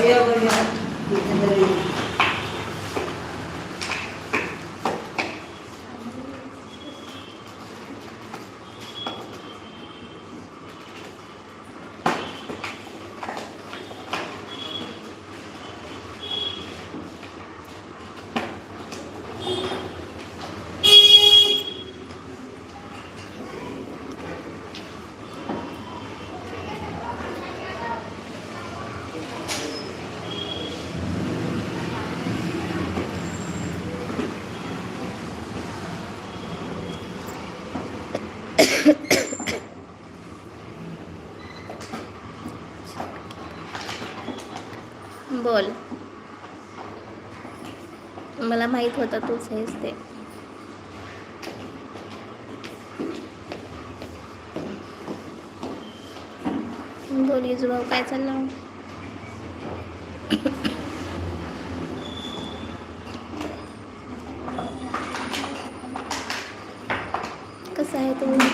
Георгиевна Екатерина. मला माहीत होतं तूच आहेस ते. बोल युजू भाऊ काय चाललं कसं आहे तुम्ही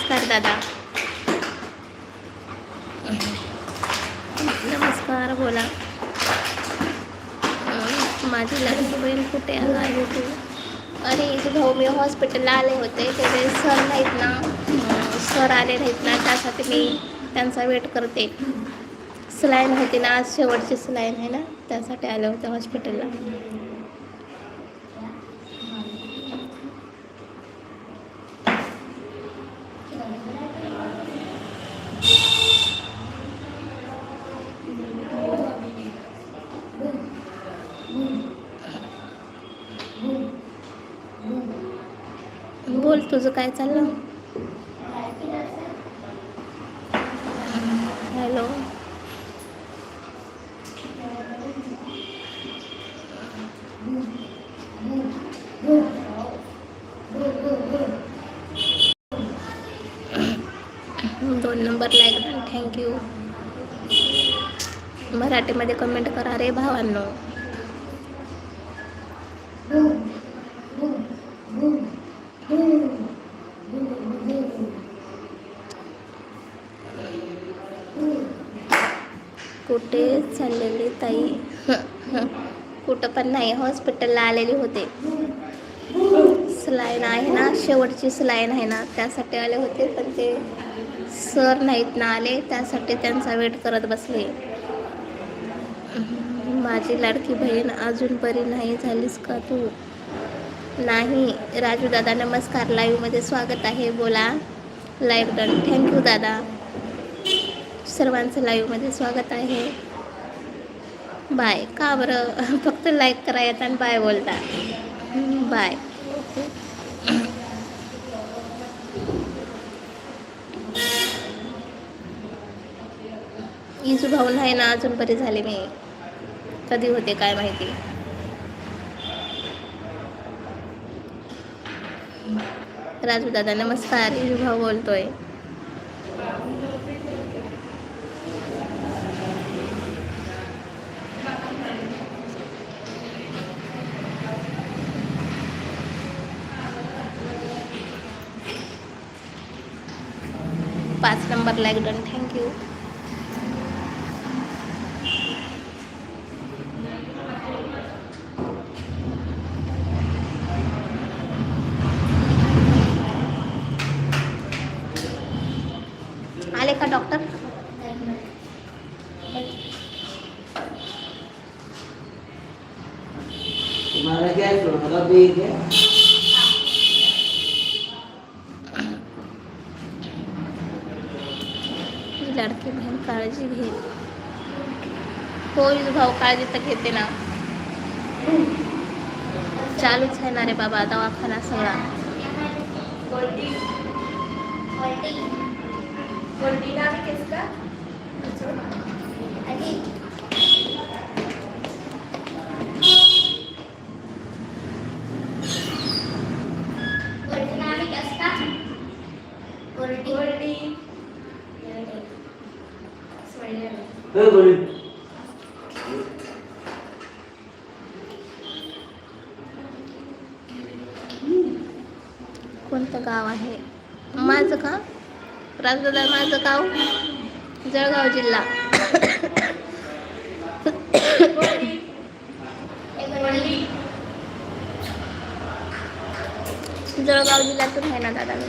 नमस्कार दादा. नमस्कार बोला. माझी लहान बहीण कुठे आहे तू अरे इथे भाऊ मी हॉस्पिटलला आले होते. तेथे सर नाहीत ना. सर आले नाहीत ना. त्यासाठी मी त्यांचा वेट करते. सलाईन होती ना आज शेवटची सलाईन आहे ना. त्यासाठी आले होते हॉस्पिटलला बोल तुझं काय चाललं? हॅलो. दोन नंबर लाईक थँक्यू मराठीमध्ये कमेंट करा रे भावांनो. कुठे चाललेली ताई? कुठं पण नाही हॉस्पिटलला आलेले होते. सलाईन आहे ना शेवटची सलाईन आहे ना त्यासाठी आले होते पण ते सर नाहीत ना आले त्यासाठी त्यांचा वेट करत बसले. माझी लाडकी बहीण अजून बरी नाही झालीस का तू? नाही. राजू दादा नमस्कार. लाईव्हमध्ये स्वागत आहे. बोला. लाईव्ह डन थँक्यू दादा. सर्वांचं लाईव्हमध्ये स्वागत आहे. बाय का बरं? फक्त लाईक करा येतात आणि बाय बोलता. बाय इजू भाऊ नाही ना अजून बरी झाले मी. कधी होते काय माहिती? राजू दादा नमस्कार. इजू भाऊ बोलतोय. पाच नंबरला एक डन थँक्यू आले का डॉक्टर तुम्हाला क्या तुम्हाला भी क्या ही लाडकी बहीण काळजी घे. हो विजू भाऊ काळजी तर घेते ना. चालूच आहे ना रे बाबा दवाखाना सगळा. हे बोली कोणतं गाव आहे? माझं का? राजदादा माझं गाव? जळगाव जिल्हा. जळगाव जिल्ह्यातून आहे ना दादा मी.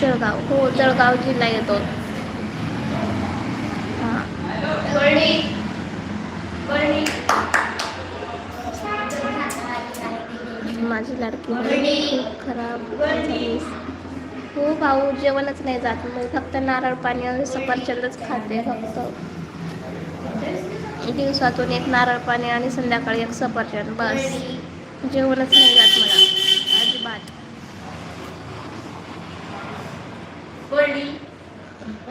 जळगाव. हो जळगाव जिल्हा येतो. हां. माझी लाडकी खराब हो भाऊ जेवणच नाही जात. मी फक्त नारळ पाणी आणि सफरचंदच खाते फक्त. दिवसातून एक नारळ पाणी आणि संध्याकाळी एक सफरचंद बस. जेवणच नाही जात मला.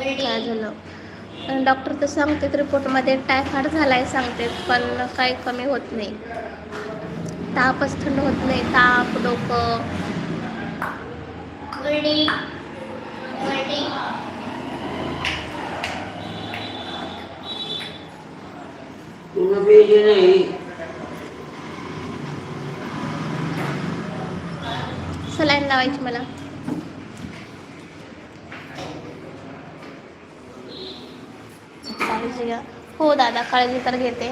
काय झालं. डॉक्टर तर सांगतात रिपोर्टमध्ये टायफॉइड झालाय सांगतात पण काही कमी होत नाही. तापच थंड होत नाही ताप डोकं. सलाईन लावायची मला काळजी घ्या हो दादा काळजी तर घेते.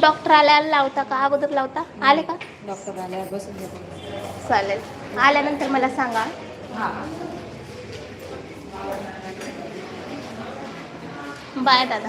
डॉक्टर आल्याला लावता का? अगोदर लावता? आले का? डॉक्टर आल्यावर बसून घेतो. चालेल. आल्यानंतर मला सांगा. बाय दादा.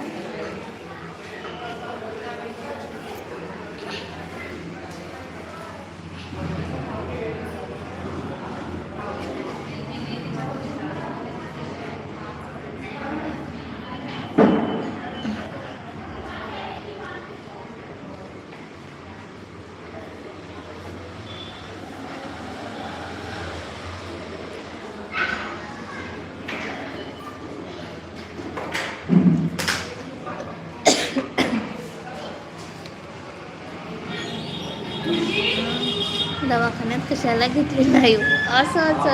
दवाखान्यात कशाला घेतली नाही. असंच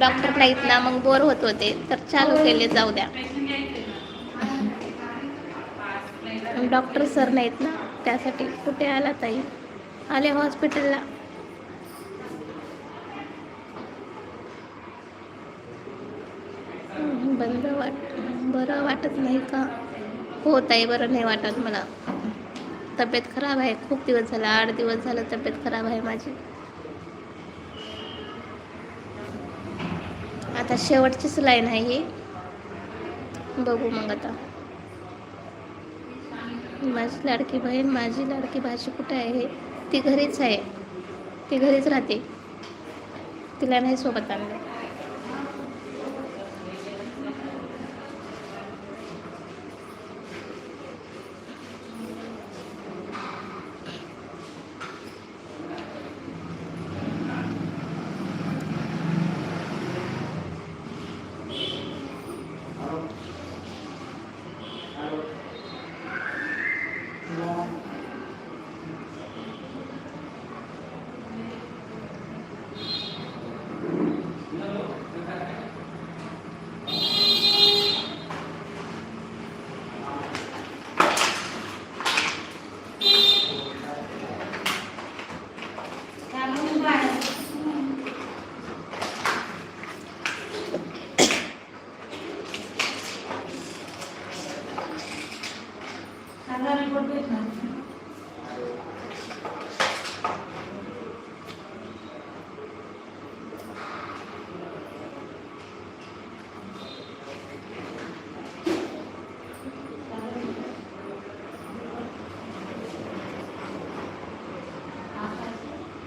डॉक्टर नाहीत ना मग बोर होत होते. तर चालू केले जाऊ द्या. डॉक्टर सर नाहीत ना. त्यासाठी कुठे आला ताई? आले हॉस्पिटलला बंद वाट बरं वाटत नाही का? हो ताई बरं नाही वाटत मला. तब्येत खराब आहे. खूप दिवस झाला आठ दिवस झालं तब्येत खराब आहे माझी. आता शेवटचीच लाईन आहे ही. बघू मग आता. माझी लाडकी बहीण माझी लाडकी भाजी कुठे आहे ती घरीच आहे. ती घरीच राहते. तिला नाही सोबत आणलं.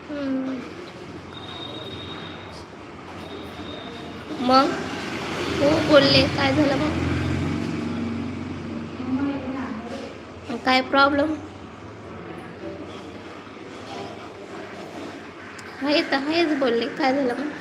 हम्म. मग? हो बोलले. काय झालं मग? काय प्रॉब्लेम हाय तर आहेच बोलले. काय झालं मग?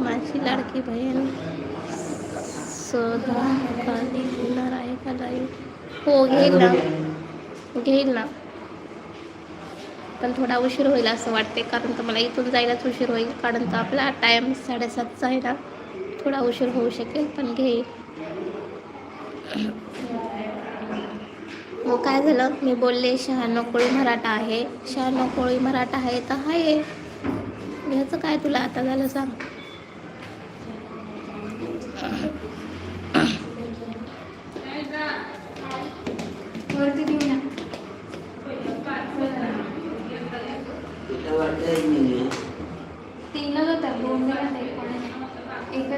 माझी लाडकी बहीण. सदा खाली घेणार आहे का लाईव्ह हो घेईल ना. घेईल ना. पण थोडा उशीर होईल असं वाटते कारण तर मला इथून जायलाच उशीर होईल कारण तर आपला टाईम साडेसातचा आहे ना. थोडा उशीर होऊ शकेल पण घेईल. मग काय झालं? मी बोलले शहाण्णव कोळी मराठा आहे. शहाण्णव कोळी मराठा आहे तर आहे. ह्याचं काय तुला आता झालं सांग वरती देऊ ना तिथं वाटतंय नाही तीनच होत्या दोन दिल्या त्या एकोणीस. एकच आहे दोन बाच्या मागे का तीन दोन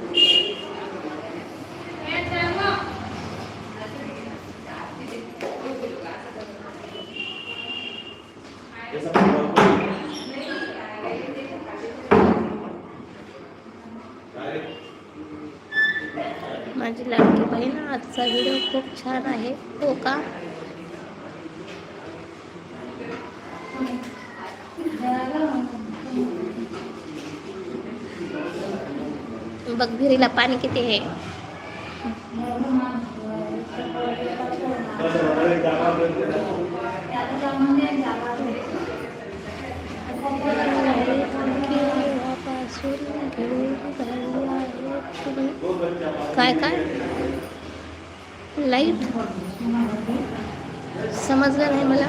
माझी लाडकी बहीण आजचा व्हिडिओ खूप छान आहे. हो का? बघ पाणी किती आहे? केव्हापासून काय काय? लाइट समजलं नाही मला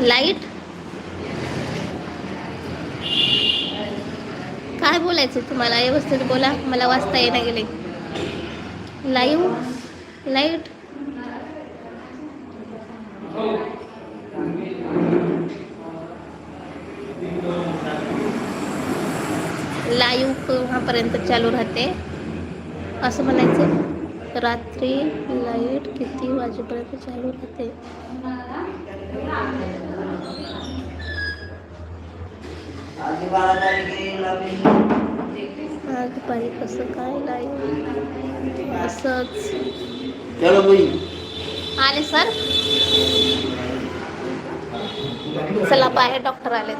लाइट काय बोलायचं? तुम्हाला व्यवस्थित बोला. मला वाचता येणं गेले लाईव्ह लाइट? लाईव्ह केव्हापर्यंत चालू राहते? असं म्हणायचं. रात्री लाइट किती वाजेपर्यंत चालू राहते आधी बारा तारखेला मी आज दुपारी कसं काय लाईव्ह असंच. चलो बाई. आले सर? चला बाहेर डॉक्टर आले